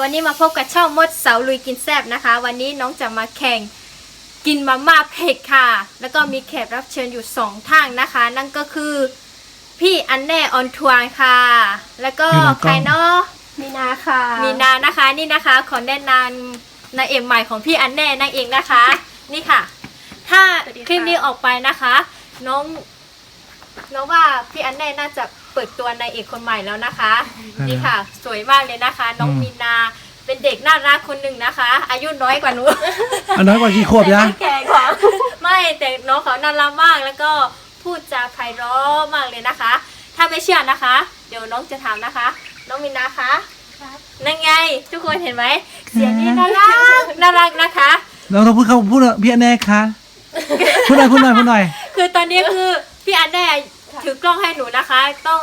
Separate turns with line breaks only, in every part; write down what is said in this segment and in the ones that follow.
วันนี้มาพบกับช่องมดเสาลุยกินแซบนะคะ วันนี้น้องจะมาแข่งกินมาม่าเผ็ดค่ะ แล้วก็มีแขกรับเชิญอยู่สองท่านนะคะ นั่นก็คือพี่อันแน่ออนทวานค่ะ แล้วก็
อยู่หลังกล้อง
ใครเนาะ
มีนาค่ะ
มีนานะคะนี่นะคะขอแนะนำนางเอกใหม่ของพี่อันแน่นางเอกนะคะ นี่ค่ะ ถ้า
สวัสดีค่ะ
คลิปนี้ออกไปนะคะ น้องน้องว่าพี่อันแน่น่าจะ เปิดตัวนางเอกคนใหม่แล้วนะคะนี่ค่ะ สวยมากเลยนะคะ น้อง
อืม
มีนาเป็นเด็กน่ารักคนหนึ่งนะคะ อายุน้อยกว่าหนู
อันน้อยกว่ากี่ขวบยะ
แก่กว่าไม่แต่น้องเขาน่ารักมากแล้วก็พูดจาไพเราะมากเลยนะคะ ถ้าไม่เชื่อนะคะ เดี๋ยวน้องจะถามนะคะ น้องมินนาคะนั่นไง ทุกคนเห็นไหมเสียงนี้น่ารักน่ารักนะคะ
เราต้องพูดเขาพูดหน่อยพี่แน่คะพูดหน่อยพูดหน่อยพูดหน่อย
คือตอนนี้คือพี่อันแน่ ถือกล้องให้หนูนะคะ ต้อง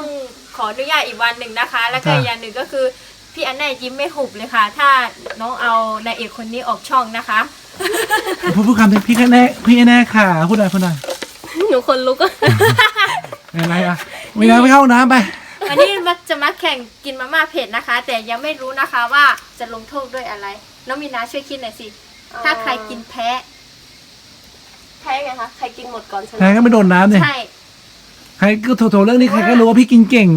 ขออนุญาตอีกวันหนึ่งนะคะ แล้วก็
ค่ะ
อีกอย่างหนึ่งก็คือพี่อันแน่ยิ้มไม่หุบเลยค่ะ ถ้าน้องเอานายเอกคนนี้ออกช่องนะคะ
พูดพูดคำหนึ่งพี่แน่พี่แน่ค่ะ พูดหน่อยพูดหน่อย
หนูคนลุกอะ
อะไรอะไม่งั้นไปเข้าน้ำไป
วันนี้มาจะมาแข่งกินมาม่าเผ็ดนะคะ แต่ยังไม่รู้นะคะว่าจะลงโทษด้วยอะไร น้องมีนาช่วยคิดหน่อยสิ ถ้าใครกินแพ้
แพ้ไงคะ ใครกินหมดก่อนช
ใคร
นะ
ก็ไม่โดนน้ำเนี่ย
ใช่
ใครก็โถๆเรื่องนี้ใครก็รู้ว่าพี่กินเก่ง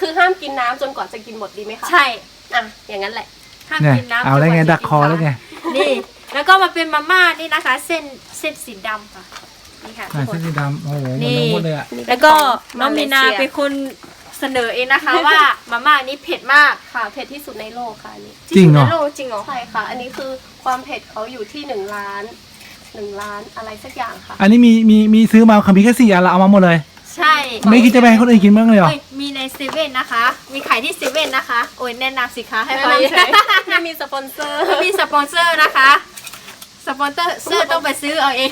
คือห้ามกินน้ำจนกว่าจะกินหมดดีไหมคะ
ใช่
อะอย่างนั้นแหละ
ห้าม
เนี่ย
กินน้ำ
เอาแล้วไง
จนกว่าจะ
ดักคอแล้วไง
นี่ แล้วก็มาเป็นมาม่านี่นะคะ เส้นเส้นสีดำค่ะนี่ค่ะ
ใส่
ทุกค
เส้
น
น สีดำโอ้โห
นี่
มันลงหมดเลยอะ
แล้วก็น้องมีนาเป็นคนเสนอเองนะคะว่ามาม่านี้เผ็ดมาก
ค่ะเผ็ดที่สุดในโลกค่ะอันนี้
จริงเหรอ
ที่สุดในโลกจริงเหรอ
ใช่ค่ะ อันนี้คือความเผ็ดเขาอยู่ที่หนึ่งล้าน หนึ่งล้านอะไรสักอย่างค่ะ
อันนี้มีมีมีซื้อมาคำมีแค่สี่อันเราเอามาหมดเลย
ใช่
ไม่คิดจะไปให้คนอื่นกินบ้างเลยเหรอ
เอ้ยมีในเซเว่นนะคะ มีขายที่เซเว่นนะคะ โอ้ยแนะนำสิคะให้
ให้
พอ
เรา
ดี
ใช้ไม่มีสปอนเซอร์
ไม่มีสปอนเซอร์นะคะ สปอนเซอร์เซอร์ต้องไปซื้อเอาเอง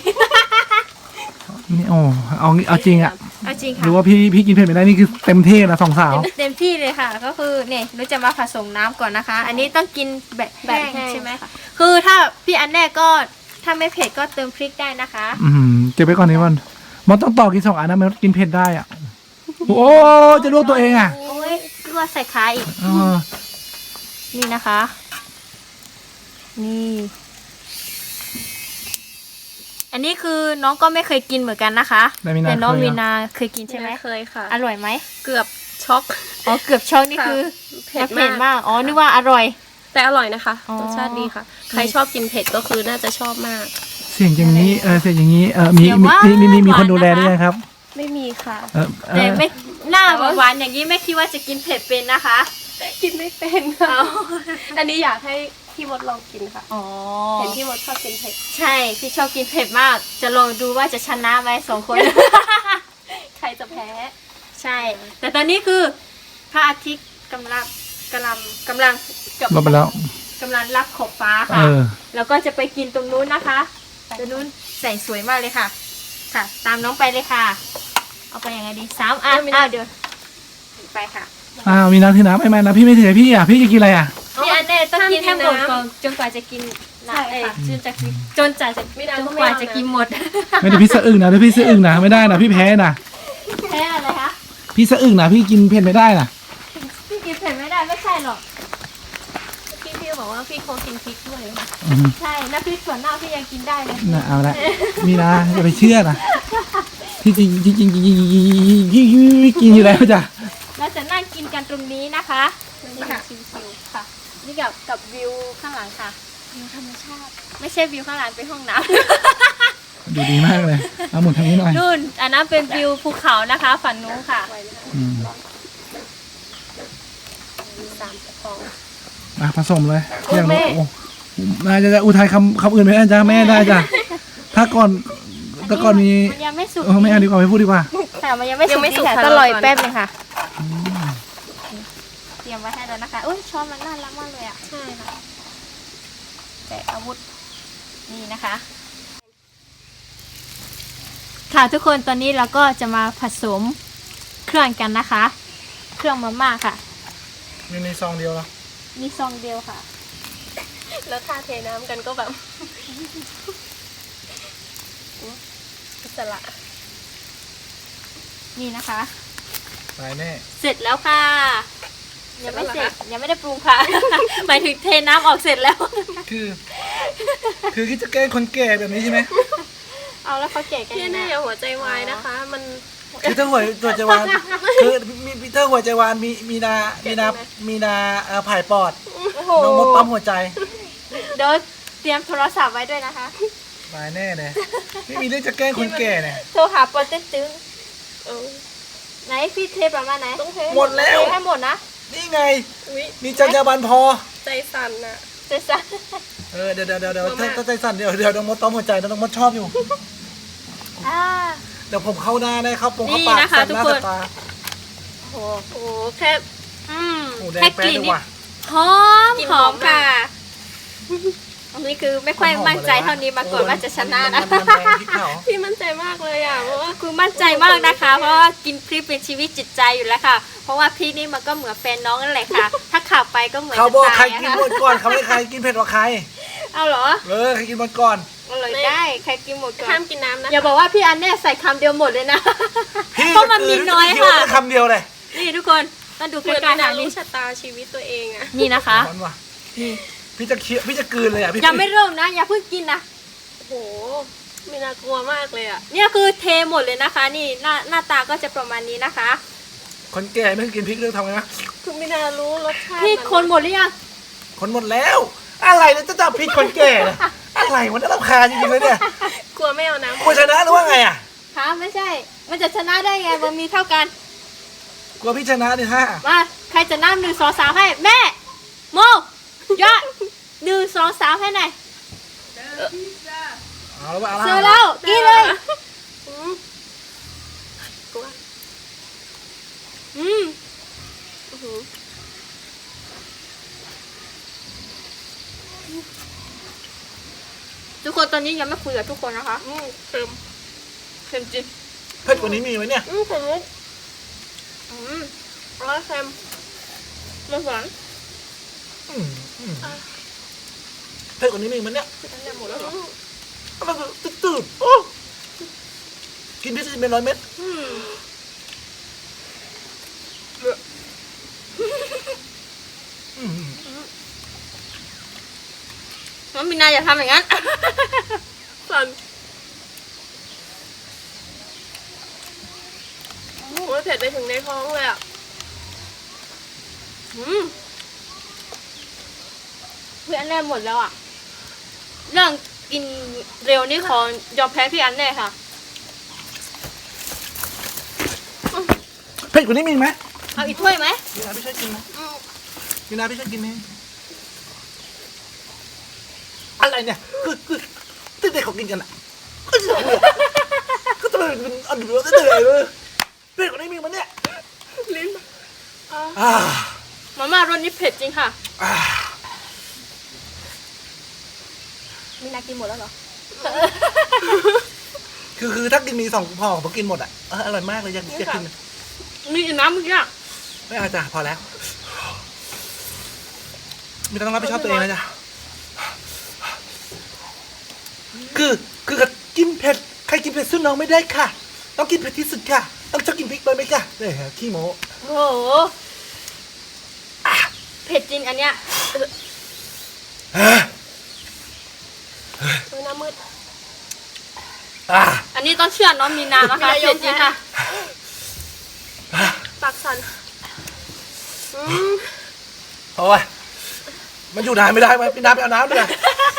นี่โอ้เอาเอาจริงอะ
เอาจริง
ห
ค่ะ
รือว่าพี่พี่กินเผ็ดไม่ได้นี่คือเต็มที่นะสองสาว
เต็มเต็มที่เลยค่ะ ก็คือเนี่ยหนูจะมาผสมน้ำก่อนนะคะ อันนี้ต้องกินแบบ
แบบ
แห้ง
แห้ง
ใช่ไหม
ค่ะ
คือถ้าพี่อันแน่ก็ ถ้าไม่เผ็ดก็เติมพริกได้นะคะ
อืมเก็บไปก่อนนี้มัน มันต้องต่อกินสองอันนะมันกินเผ็ดได้อะ โอ้จะลวกตัวเองอะ
โอ้ยลวกใส่ขาอีก
เออ
นี่นะคะ นี่ อันนี้คือน้องก็ไม่เคยกินเหมือนกันนะคะ
แต่มีนา
แต่น้อง
เคย
วี
อะ
นาเคยกินใช่ไหม
เคยค่ะ
อร่อยไหม
เกือบช็อก
อ๋อเกือบช็อกนี่
ค่ะ
คือ
เผ็ด
เผ็ด
มาก
มากอ๋อนึกว่าอร่อย
แต่อร่อยนะคะ
อ๋อ
รสชาติดีค่ะ ใครชอบกินเผ็ดก็คือน่าจะชอบมาก
เสียงอย่างนี้เออเสียงอย่างนี้เออมี
เดี๋ยว
มี
ว่า
มีมีมีมี
หวาน
คนดูแล
นะคะ
ด้วยนะครับ
ไม่มีค่ะ
เออเอ
แต่
อ
ไม่หน้าหวานๆอย่างนี้ไม่คิดว่าจะกินเผ็ดเป็นนะคะ
กินไม่เป็นค่ะอันนี้อยากให้พี่มดลองกินค่ะ
อ๋อ
เห็นพี่มดชอบกินเผ็ด
ใช่พี่ชอบกินเผ็ดมาก จะลองดูว่าจะชนะไหมสองคน
ใครจะแพ้
ใช่ แต่ตอนนี้คือพระอาทิตย์กำลัง กำลังกำลังกับ
ลบไปแล้ว
กำลังรับขอบฟ้า
เอ
ค่ะ
อ
แล้วก็จะไปกินตรงนู้นนะคะตรงนู้นใส่สวยมากเลยค่ะ ค่ะ ตามน้องไปเลยค่ะ เอาไปยังไงดีสามอันอ้าวเดี๋ยวไปค่ะ
อ้าวมีน้ำที่น้ำไม่ไม่นะพี่ไม่ถือพี่อะพี่จะกินอะไรอะ
พี่อันเน่ต้องกินให้หมด
ห้ามกินน้ำ
ก่อนจนกว่าจะกิน
ใช่ค่ะ
เอ้ยจนจะกินจนจะจะ
ไม่
จ
นาน
น
ก็
ก
ไม่
ว่า
เอา
จะ
นะ
กินหมด
ไม่ได้พี่สะอึกนะถ้าพี่สะอึกนะไม่ได้นะพี่แพ้นะ
แพ้อะไรคะ
พี่สะอึกนะพี่กินเผ็ดไม่ได้นะ
หรอก
พี่พี่บอกว่าพี่เขากินพริกด้วยค่ะ
อืม
ใช่น้ำพริกส่วนหน้าพี่ยังกินได้เลย
น่ะเอาละมีนะอย่าไปเชื่อนะที่จริงจริงจริงจริงจริงจริงจริงพี่กินอยู่แล้วจ้ะ
เราจะนั่งกินกันตรงนี้นะคะนี่ค่ะ
ชิวๆค่ะ
นี่กับกับวิวข้างหลังค่ะ
วิวธรรมชาติ
ไม่ใช่วิวข้างหลังเป็นห้องน้
ดูดีมากเลยเอาหมุนทางนี้หน่อยำ
นู่นอันนั้นเป็นวิวภูเขานะคะ ฝั่งนู้นค่ะ
ไว้นะคะ
อืม
มี สามกระป๋อง
มาผสมเลย
โอ้แม่
โอ้น่าจะจะอุทัยคำคำอื่นไม่ได้จ้ะแม่ได้จ้ะถ้าก่อนแต่ก่อนมี
มันยังไม่สุก
เออไม่เอาดีกว่าไม่พูดดีกว่า
ค่ะมันยังไม่
ยั
สุก
งไม่สุก
ดีค่ะ
ค่ะ
ต้องรออี
รอกก่อน
แป๊บนึงค่ะ เตรียมไว้ให้แล้วนะคะอุ้ยช้อนมันน่ารักมากเลยอะ
ใช่ค่ะ
แต่อาวุธนี่นะคะ ค่ะทุกคนตอนนี้เราก็จะมาผสมเครื่องกันนะคะ เครื่องมาม่าค่ะ
มีในซองเดียวแล้ว
มีซองเดียวค่ะ
แล้วท่าเทน้ำกันก็แบบอิสระ
นี่นะคะ
ตายแน่
เสร็จแล้วค่ะ ยังไม่เสร็จยังไม่ได้ปรุงค่ะ หมายถึงเทน้ำออกเสร็จแล้ว
คือ คือคิดจะแกล้งคนแก่แบบนี้ใช่ไหม
เอาแล้วเขาแก่กัน
พี่
ยังไง
แน่อย่าหัวใจวายนะคะ มัน
คือถ้าหัวตัวใจวานคือมีมีถ้าหัวใจวานมีมีนา มีนา มีนาเอ่อผ่ายปอด
โอ้โห
น้องมดปั๊มหัวใจ
เดี๋ยวเตรียมโทรศัพท์ไว้ด้วยนะคะ
ตายแน่เลยไม่มีเรื่องจะแกล้งคนแก่เนี่ย
โทรหาโปรเจกต์ตึง
เออ
ไหนพี่เทปประมาณไหน
ต้องเท
หมดแล้ว
เทให้หมดนะ
นี่ไง
อุ๊ย
มีจรรยาบรรณพอ
ใจสั่นน่ะ
เสร็จสัน
เออเดี๋ยวเดี๋ยวเดี๋ยวเดี๋ยว
มาม่า
ถ้าถ้าใจสั่นเดี๋ยวเดี๋ยวน้องมดปั๊มหัวใจนะน้องมดชอบอยู่
อ่า
เดี๋ยวผมเข้าหน้าได้เข้าปงเข้า
นี่
ปาก
นะคะ
แสบหน้า
ทุกคน
แสบตา
โอ้โห
โอ้โหแค่
อืม
โอ้แดง
แค่
แป๊
ก
ด
ลิ่น
เลย
นี่
ว่ะ
หอม
กลิ่น
ห
ห
อ
อ
ม
ม
ค่ะ
มาก
อันนี้คือไม่ค่อยมั่นใจเท่านี้มาก่อนว่าจะชนะนะ
มัมัแดงพริกเผา
พี่มั่นใจมากเลยอะเพราะว่า
คือมั่นใจมากนะคะ เพราะว่ากินพริกเป็นชีวิตจิตใจอยู่แล้วค่ะ เพราะว่าพริกนี่มันก็เหมือนแฟนน้องนั่นแหละค่ะ ถ้าขับไปก็เหมือน
เขา
จะ
บอก
ตาย
ใคร
อะ
กิน
ค่ะ
หมดก่อนเขาไม่ได้ใครกินเผ็ดกว่าใคร
เอาเหรอ
เออใครกินหมดก่อน
อร่อยได้ ใครกินหมดก่อ
ห้านมกินน้ำนะ
อย่าบอกว่าพี่อันแน่ใส่คำเดียวหมดเลยนะ
พี่
เพราะมันมีน้อย
เคี้ว
ค่ะ
แค่คำเดียวเลย
นี่ทุกคนมาดูใก
เหมือน
ล้
ไม่
ๆ
นา
หา
รู้
นี่
ชะตาชีวิตตัวเองอะ
นี่นะคะ
ร้อนว่ะ
นี่
พี่จะเคี้ยวพี่จะกลืนเลยอะพี่
ยังไม่เริ่มนะ อย่าเพิ่งกินนะ
โอ้โหไม่น่ากลัวมากเลยอะ
เนี่ยคือเทหมดเลยนะคะ นี่หน้าหน้าตาก็จะประมาณนี้นะคะ
คนแก่ไม่กินพริกเรื่องทำไงนะ
คือไม่น่ารู้รสชาติ
พี่
มั
คนหมดหรือยัง
คนหมดแล้ว อะไรเนี่ยจะจับพริกคนแก่เลย อะไรมันน่ารำคาญจริงๆเลยเนี่ย
กลัวไม่เอาน้ำ
กลัวชนะหรือว่าไงอะ
คะไม่ใช่ มันจะชนะได้ไงมันมีเท่ากัน
กลัวพี่ชนะดิฮะ
มาใครจะนับหนึ่งสองสามให้แม่ โมยอดหนึ่งสองสามให้หน่อย
เอาแล้วว่าเอา
เจอ
ละ
แล้วกินเลย
อืมกลัว
อืม
อื้อหือ
ทุกคนตอนนี้ยังไม่คุยกับทุกคนนะคะ
อืมเค็ม
เค็มจริง
เผ็ดกว่านี้มีไหมเนี่ย
อืมเค็มมุก
อืม
ร้อยเค็ม
มันหวาน
อืมอืมเผ็ดกว่านี้มีไหมเนี่ย
อันนี้หมดแล้วเหรอ
มันตืดๆโอ้กินพริกเป็นร้อยเม็ด
อืม น้องมินาอย่าทำอย่างนั้น
สั่นโอ้ยเผ็ดไปถึงในท้องเลยอะ
อืมพี่อันแน่หมดแล้วอะ เรื่องกินเร็วนี่ขอยอมแพ้พี่อันแน่ค่ะ
เผ็ดกว่านี้มีไหม
เอาอีกถ้วยไหม
มีนาพี่ช่วยกินไหม
อืม
มีนาพี่ช่วยกินไหม อะไรเนี่ย คือคือที่เด็กเขากินกันอะก็จะก็จะเป็นอันเดือดเดือดเลยเผ็ดกว่านี้มีมั้ยเนี่ย
ลิ้นอะ
อ่า
มาม่ารสนี้เผ็ดจริงค่ะ
อ่า
มีนากินหมดแล้วเหรอ
คือคือถ้ากินมีสองห่อผมกินหมดอะเอออร่อยมากเลยอยากอยากกิน
มีอีกน้ำเมื่อกี้อะ
ไม่เอาจ้ะพอแล้วไม่ต้องรับผิดชอบตัวเองนะจ๊ะ คือคือกินเผ็ดใครกินเผ็ดสู้น้องไม่ได้ค่ะ ต้องกินเผ็ดที่สุดค่ะ ต้องชอบกินพริกเลยไหมค่ะเนี่ยฮะขี้โม้
โอ้โหเผ็ดจริงอันเนี้ย
อะ
เออหน้ามืด
อะ
อันนี้ต้องเชื่อน้องมีนานะคะ
มีนาย
เผ็ดจริงค่ะ
อะ
ปากสั่นอืม
โอ้ยมันอยู่นานไม่ได้ไหมพี่นาไปเอาน้ำเลย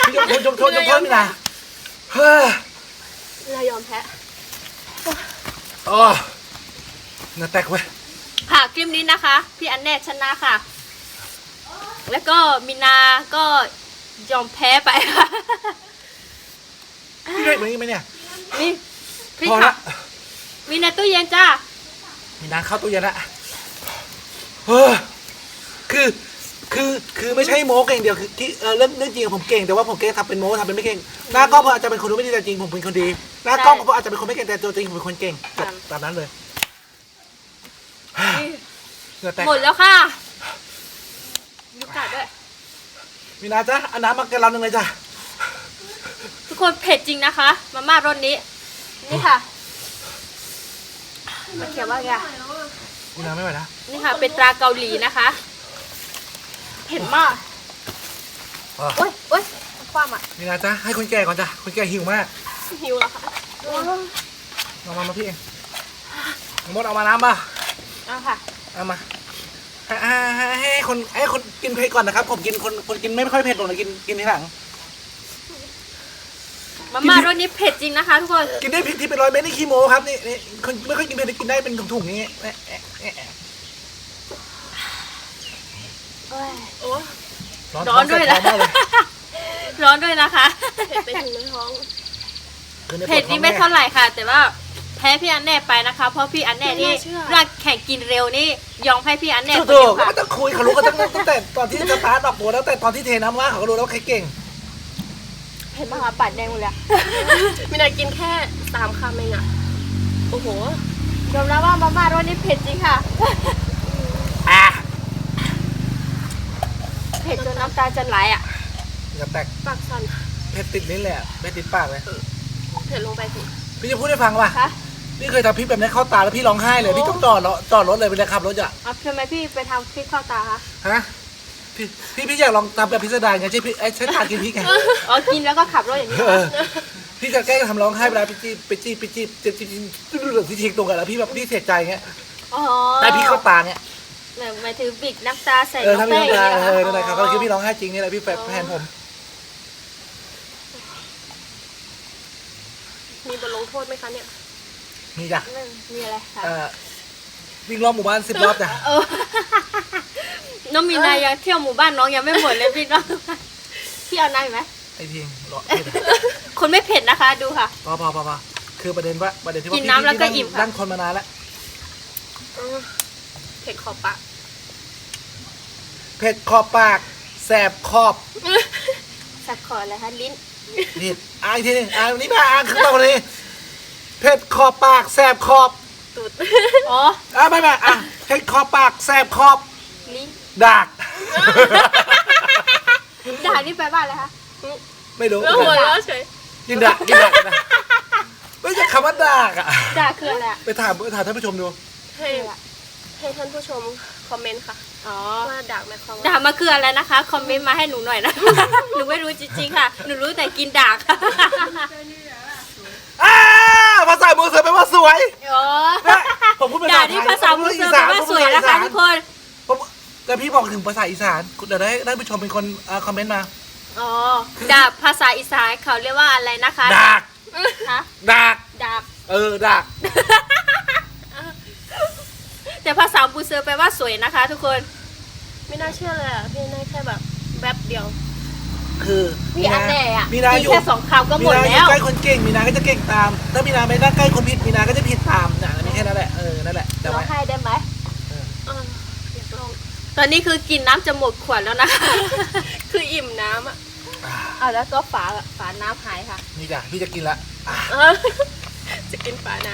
พี่ยกยกยกโทษยกโทษพี่นา เฮ้ย
เรายอมแพ้
โอ้เหงาแตกเว้ย
ค่ะคลิปนี้นะคะ พี่อันแน่ชนะค่ะ แล้วก็มินาก็ยอมแพ้ไปค่ะ
พี่ได้เหมือนนี้ไหมเนี่ย
นี่พริก
พอ
ค่ะ
ละ
มีในตู้เย็นจ้า
มีน้ำเข้าตู้เย็นละเออคือ คือคือไม่ใช่โม้เก่งเดียวคือที่เออเรื่องเรื่องจริงอะผมเก่งแต่ว่าผมเก่งทำเป็นโม้ทำเป็นไม่เก่งหน้ากล้องผมอาจจะเป็นคนรู้ไม่ดีแต่จริงผมเป็นคนดีหน้ากล้องผมอาจจะเป็นคนไม่เก่งแต่ตัวจริงผมเป็นคนเก่งจบตามนั้นเลยเหงื่อแตก
หมดแล้วค่ะยุกาดด้วย
มีนาจ้ะเอาน้ำมาแกลลอนหนึ่งเลยจ้ะ
ทุกคนเผ็ดจริงนะคะ มาม่ารสนี้ นี่ค่ะมันเขียนว่าไงอะ
มีนาไม่ไหวแล้ว
นี่ค่ะ เป็นตราเกาหลีนะคะ เผ็ดมาก
อะ
โอ๊ยโอ๊ยความอะ
มีนาจ้ะให้คนแก่ก่อนจ้ะคนแก่หิวมาก
หิวแล้วค่ะ
มามามาพี่เองมดเอามาน้ำป่ะ
เอาค่ะ
เอามาให้ให้ให้ให้คนให้คนกินเผ็ดก่อนนะครับ ผมกินคนคนกินไม่ค่อยเผ็ดหรอกนะกินกินทีหลัง
มาม่ารสนี้เผ็ดจริงนะคะทุกคน
กินได้พริกที่เป็นร้อยเม็ดนี่ขี้โม้ครับนี่นี่คนไม่ค่อยกินเผ็ดกินได้เป็นถุงๆอย่างงี้แอะแอะแอะแอะ
โอ้
ร้อนด้วย
ท้
นะ
งแสบท้องมากเลย
ร้อนด้วยนะคะ
เผ็ดไปถึงในท้อง
คือในปว
เผ็ด
ท้
นี่
อง
ไม่
แเท่า
ไหร่ค่ะ แต่ว่าแพ้พี่อันแน่ไปนะคะ เพราะพี่อันแน่นี่
ไม่น่าเชื่อ
ร่างแข่งกินเร็วนี่ยอมให้พี่อันแน่คน
ถู
เดีย
ก
ว
ๆก็
ค่ะ
ไม่ต้องคุยเขารู้กันตั้งตั้งแต่ตอนที่สตาร์ทออกตัวแล้วแต่ตอนที่เทน้ำว่าเขาก็รู้แล้วว่าใครเก่ง
เผ็ดมากค่ะปัดแดงหมดเลยอะ
มีนากินแค่สามคำเองอะ โอ้โห
ยอมรับว่ามาม่ารสนี้เผ็ดจริงค่ะ
อะ
ผ็ดจนน้ำตาจะไหลอะ
อย่าแตก
ปากสั่น
เผ็ดติดลิ้นเลยอะเผ็ดติดปากเลย
เผ็ดลงไปสิ
พี่จะพูดให้ฟังป่ะ
คะ
พี่เคยทำพริกแบบนี้เข้าตาแล้วพี่ร้องไห้เลยพี่ต้องจอดรถจอดรถเลยเวลาขับรถอะ
เอาทำไมพี่ไปทำพริกเข้าตาคะ
ฮะพี่พี่พี่อยากลองทำแบบพิสดารไงใช่พี่ไอ้ใช้ตากินพริกไง
อ๋อกินแล้วก็ขับรถอย่างนี้
เออพี่จะแกล้งทำร้องไห้เวลาไปจี้ไปจี้ไปจี้ไปจี้ที่ทิ้งตรงกันแล้วพี่แบบพี่เสียใจเงี้ย
อ๋อ
แต่พี่เข้าตาเงี้ย
หมายถึงบิดน้ำตาใส่
เออ
น้อ
ถ้างมี
แป้ง
น้ำ
อย่าง
ตา
นี้เหรอ
เออนั่นแหละครับ
คะ
ก็คือพี่ร้องไห้จริงนี่แหละพี่แฟนแทนผม
มีบทลงโทษไหมคะเนี่ย
มีจ้ะ
ไม่มีอะไรค่ะ
เอ่อวิ่งรอบหมู่บ้านสิบรอบจ้ะ
เออ น้องมีนายังเที่ยวหมู่บ้านน้องยังไม่หมดเลยพี่น้องพี่เอาน้ำอีกไหม
ไอ้ทีงรอ
คนไม่เผ็ดนะคะ ดูค่ะ
พอพอพอพอคือประเด็นว่าประเด็นที่ว่า
กิน
พี่
น้ำแล้วก็
พี่
อิ่มค่ะ
นั่งคนมานานแล้ว
อืมเผ็ดขอบปาก
เผ็ดขอบปาก แสบขอบ
สักขออะไรคะลิ้น
ผิดอ่านอีกทีหนึงอ่านนี้มาอ่านขึ้นมาคนนี้เผ็ดขอบปาก แสบขอบ
ตูด
อ๋อ
อะไม่ไม่อะเผ็ดขอบปาก แสบขอบ
ลิ้น
ดาก
ด่านี่แปลว่าอะไรคะ
ไม่รู้
แล้วหัวเราะเฉย
กินดากกินดากกินดากไม่ใช่คำว่าดากอะ
ด่าคืออะไรอะ
ไปถามไปถามท่านผู้ชมดู
ให้ ให้ท่านผู้ชมคอมเมนต์ค่ะ
อ๋อ
ว่าด่าหมายความ
ด่า
ว่า
มาคืออะไรนะคะ คอมเมนต์มาให้หนูหน่อยนะ หนูไม่รู้จริงๆค่ะ หนูรู้แต่กินด่าค่ะ
อ้าภาษามือเสือแปลว่าสวย
อ๋อ
นะผมพูดภา
ด่า
ษาไท
ที่
ย
ภาษามุสลิมแปลว่าสวยนะคะทุกคน
ผมแต่พี่บอกถึงภาษาอีสานเดี๋ยวได้ท่านผู้ชมเป็นคนเอ่อคอมเมนต์มา
อ๋อดาบภาษาอีสานเขาเรียกว่าอะไรนะคะ
ดาก
ฮะ
ดาก
ดาบ
เออดาก
แต่ภาษาบูเซอร์แปลว่าสวยนะคะ ทุกคน
ไม่น่าเชื่อเลยอะพี่ได้แค่แบบแวบเดียว
คือ
พี่อันแน่อะ
มีนา
กิน
อยู่
แค่สองคำก็หมด
นาอ
แล้
ยู่
ว
ใกล้คนเก่งมีนาก็จะเก่งตาม ถ้ามีนาไม่นั่งใกล้คนผิดมีนาก็จะผิดตามนะมีแค่นั้นแหละเออนั่นแหละจำ
ร้อ
ไว้
งไห้ได้ไหม
เอออยากลอง
ตอนนี้คือกินน้ำจะหมดขวดแล้วนะคะ
คืออิ่มน้ำอะ
อ่า
เอาแล้วก็ฝาฝาน้ำหายค่ะ
นี่จ้ะพี่จะกินละอะ
เออจะกินฝาน้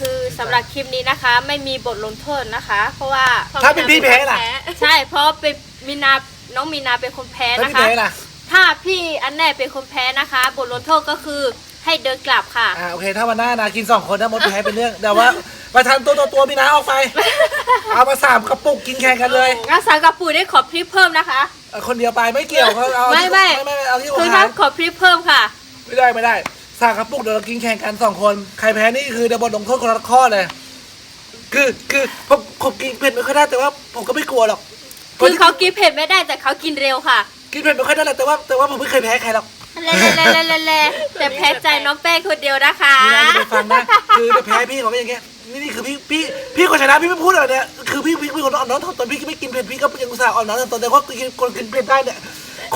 คือสำหรับคลิปนี้นะคะ ไม่มีบทลงโทษนะคะ เพราะว่าำ
ถ้าเป็นพี่แพ้ล่ะ
ใช่เพราะเป็นมีนาน้องมีนาเป็นคนแพ้
ถ้า
นะ
พี่
คะ
แพ้ล่ะ
ถ้าพี่อันแน่เป็นคนแพ้นะคะ บทลงโทษก็คือให้เดินกลับค่ะ
อ่าโอเค ถ้าวันหน้านากินสองคนนะมดแพ้เป็นเรื่องแต่ว่าประธานตัวตัวตัวมีนาออกไป เอามาสามกระปุกกินแข่งกันเลย
อาสากับปู่ได้ขอพริกเพิ่มนะคะ
เอาคนเดียวไปไม่เกี่ยวเขาเอา
ไม่ไม่
ไม่ไม่เอาที่
คือ
หัว
ถ้า
หาร
ขอพริกเพิ่มค่ะ
ไม่ได้ไม่ได้ สามกระปุกเดี๋ยวเรากินแข่งกันสองคน ใครแพ้นี่คือเดี๋ยวบทลงโทษคนละข้อเลย คือคือผมผมกินเผ็ดไม่ค่อยได้แต่ว่าผมก็ไม่กลัวหรอก
คือเขากินเผ็ดไม่ได้แต่เขากินเร็วค่ะ
กินเผ็ดไม่ค่อยได้แหละแต่ว่าแต่ว่าผมไม่เคยแพ้ใครหรอก
เล่เล่เล่เล่เล่แต่แพ้ใจน้องแป้งคนเดียวนะคะ
นี่นะจะไปฟังนะคือแต่แพ้พี่เขาก็อย่างเงี้ยนี่นี่คือพี่พี่พี่คนชนะพี่ไม่พูดอะไรเนี่ยคือพี่พี่พี่คนอ่อนน้อมถ่อมตนพี่ไม่กินเผ็ดพี่ก็ยังอุตส่าห์อ่อนน้อมถ่อมตนแต่ว่ากินคนกินเผ็ดได้เนี่ย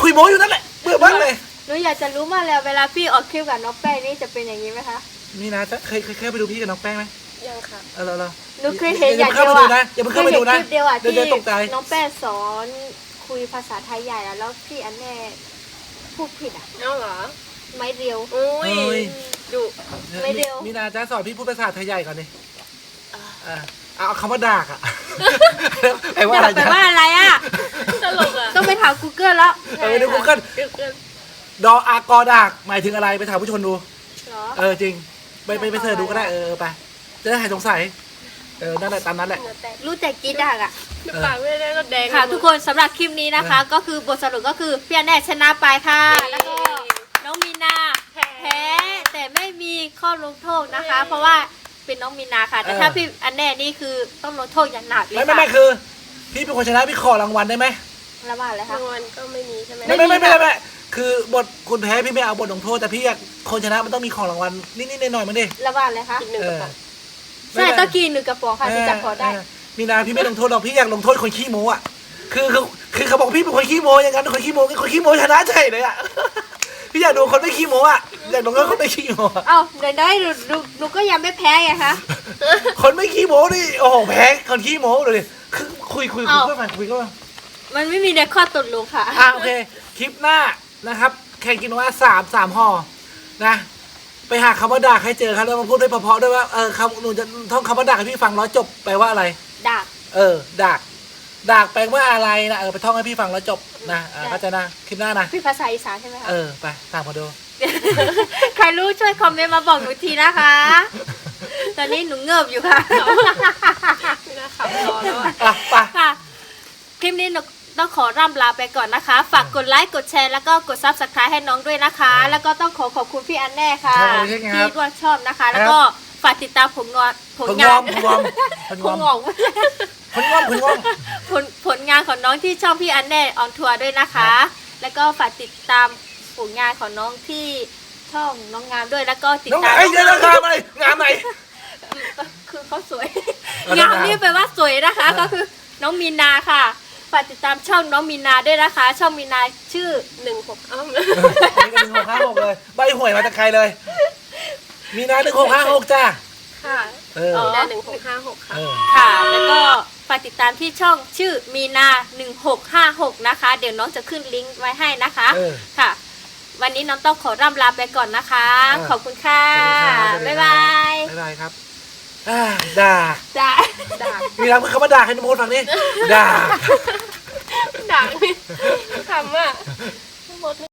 คุยโม้อยู่นั่นแหละเบื่อมากเลย
หนูอยากจะรู้มากเลยเวลาพี่ออกคลิปกับน้องแป้งนี่จะเป็นอย่างนี้ไหมคะ
นี่นะจะเคยเคยเคยไปดูพี่กับน้องแป้งไหม
ยังค่ะ
เออเราเรา
หนูเคยเห็นอย่าง
เข้า
เดียว
ไปดู
อะ
นะอย่าเพิ่งเข้าไปดูนะ
คยเห็คลิปเดียวอะ
เดี๋ยว
ที่
เดี๋ยวตกใจ
น้องแป้งสอนคุยภาษาไทยใหญ่อะแล้วพี่อันแน่พูดผิดอะ
เอาเหรอ
ไม่เรียว
อุ้ย
เอ้ย
ดุ
ไม่เร็ว
มีนาจะสอนพี่พูดภาษาไทยใหญ่ก่อนดิอ่าเอาคำว่าดากอะไอ้ว่าอะไร
แปล
จ๊ะ
ว่าอะไรอะ
ตลกอะ
ต้องไปถาม Google แล้ว
เออดูกูเกิล
เดี๋ยวเกิน
ดออากอดากหมายถึงอะไรไปถามผู้ชมดู
เหรอ
เออจริง ไปไปไปเสิร์ชดูก็ได้เออไป จะได้หายสงสัย เออนั่นแหละตามนั้นแหละ
เหงื่อแตก
รู้แต่กรีดดักอะ
ปากไม่ได้ก็แดง
ค่ะ ทุกคนสำหรับคลิปนี้นะคะ ก็คือบทสรุปก็คือพี่อันแน่ชนะไปค่ะ แล้วก็น้องมีนาแพ้แต่ไม่มีข้อลงโทษนะคะ เพราะว่าเป็นน้องมีนาค่ะ แต่ถ้า
เออ
พี่อันแน่นี่คือต้องลงโทษอย่างหนักเลย
ไม่ไม่
ค่ะ
ไม่คือ พี่เป็นคนชนะพี่ขอรางวัลได้ไหม
ละว่าอะไรคะ
รางวัลก็ไม่มีใช่ไหม
ไม่ไม่ไม่ไม่ไม่ไม่ คือบทคุณแพ้พี่ไม่เอาบทลงโทษแต่พี่อยากคนชนะมันต้องมีของรางวัลนิดๆหน่อยๆมันดิ
ละว่าอะไรคะ
อีกหนึ่งกระป๋อง
ใช่ต้องกินหนึ่งกระป๋องค่ะถึงจะพอได้
เมีนาพี่ไม่ลงโทษหรอกพี่อยากลงโทษคนขี้โม้อะคือคือคือเขาบอกพี่เป็นคนขี้โม้อย่างนั้นคนขี้โม้คนขี้โม้ชนะใจเลยอะพี่อยากดูคนไม่ขี้โม้อะอยากดูคนไม่ขี้โม้อะ
เอ้าเดี๋ยวได้ดูดูดูก็ยังไม่แพ้ไงคะ
คนไม่ขี้โม้นี่โอ้โหแพ้คนขี้โม้เลยคือคุยคุยคุย
เอ้า
ก็มาคุยก็มา
มันไม่มีในข้อตกลงค่ะ
อะโอเคคลิปหน้า นะครับแข่งกินว่าสามสามห่อนะ ไปหาคำว่าด่าให้เจอครับแล้วมาพูดด้วยเพราะๆด้วยว่าเออคำหนูจะท่องคำว่าด่าให้พี่ฟังแล้วจบแปลว่าอะไร
ดัก
เออดากดากแปลว่าอะไรนะเออไปท่องให้พี่ฟังแล้วจบนะอ่าเข้าใจนะคลิปหน้านะ
พี่ภาษาอีสานใช่ไหมคะ
เออไปตามมาดู
ใครรู้ช่วยคอมเมนต์มาบอกหนูทีนะคะ ตอนนี้หนูเงิบอยู่ค่ะ
ไม่น่าขับรอแล้วอะ
อะไป
ค่ะ คลิปนี้หนู ต้องขอร่ำลาไปก่อนนะคะ ฝากกดไลค์กดแชร์แล้วก็กดซับสไครต์ให้น้องด้วยนะคะ แล้วก็ต้องขอขอบคุณพี่อันแน่ค่ะ
ครับขอบคุณครั
ที่
บ
ร่วมชอบนะคะ แล้วก็ฝากติดตามผลงานผ
ผ
ล
ลง
งา
อนมผลงอมผล
ผ
ง
ล
อม
งอก
ผลงอมผลงอม
ผลผลงานของน้องที่ช่องพี่อันแน่ออนทัวร์ด้วยนะคะ แล้วก็ฝากติดตามผลงานของน้องที่ช่องน้องงามด้วยแล้วก็ติด
น้อง
ตาม
ไอ้เดี๋ยวงามไหนงามไหน
คือเขาสวย
เออ
งาม
งาม
นี่แปลว่าสวยนะคะ
เออ
ก็คือน้องมีนาค่ะ ฝากติดตามช่องน้องมีนาด้วยนะคะ ช่องมีนาชื่อ
หนึ่งหกอ้าว
นี่ก็หนึ่งหกห้าหกเลยใบหวยมาจากใครเลย มีนาหนึ่งหกห้าหกจ้า
ค่ะ
เออ
มีหน้าหนึ่งหกห้าหกค่ะ
เออ
ค่ะ แล้วก็ฝากติดตามที่ช่องชื่อมีนา 1656 นะคะ เดี๋ยวน้องจะขึ้นลิงก์ไว้ให้นะคะ
เออ
ค่ะ วันนี้น้องต้องขอร่ำลาไปก่อนนะคะ
เออ
ขอบคุณค่ะ
สวัสดี
บ๊าย
ครับ
บาย
บ๊ายบายครับ อ่าด่า
จ้า
ด่าง
มีรักคำว่าด่าให้น้องโมดฟังนี่ด่า
ด่างนี่ทำอะหมด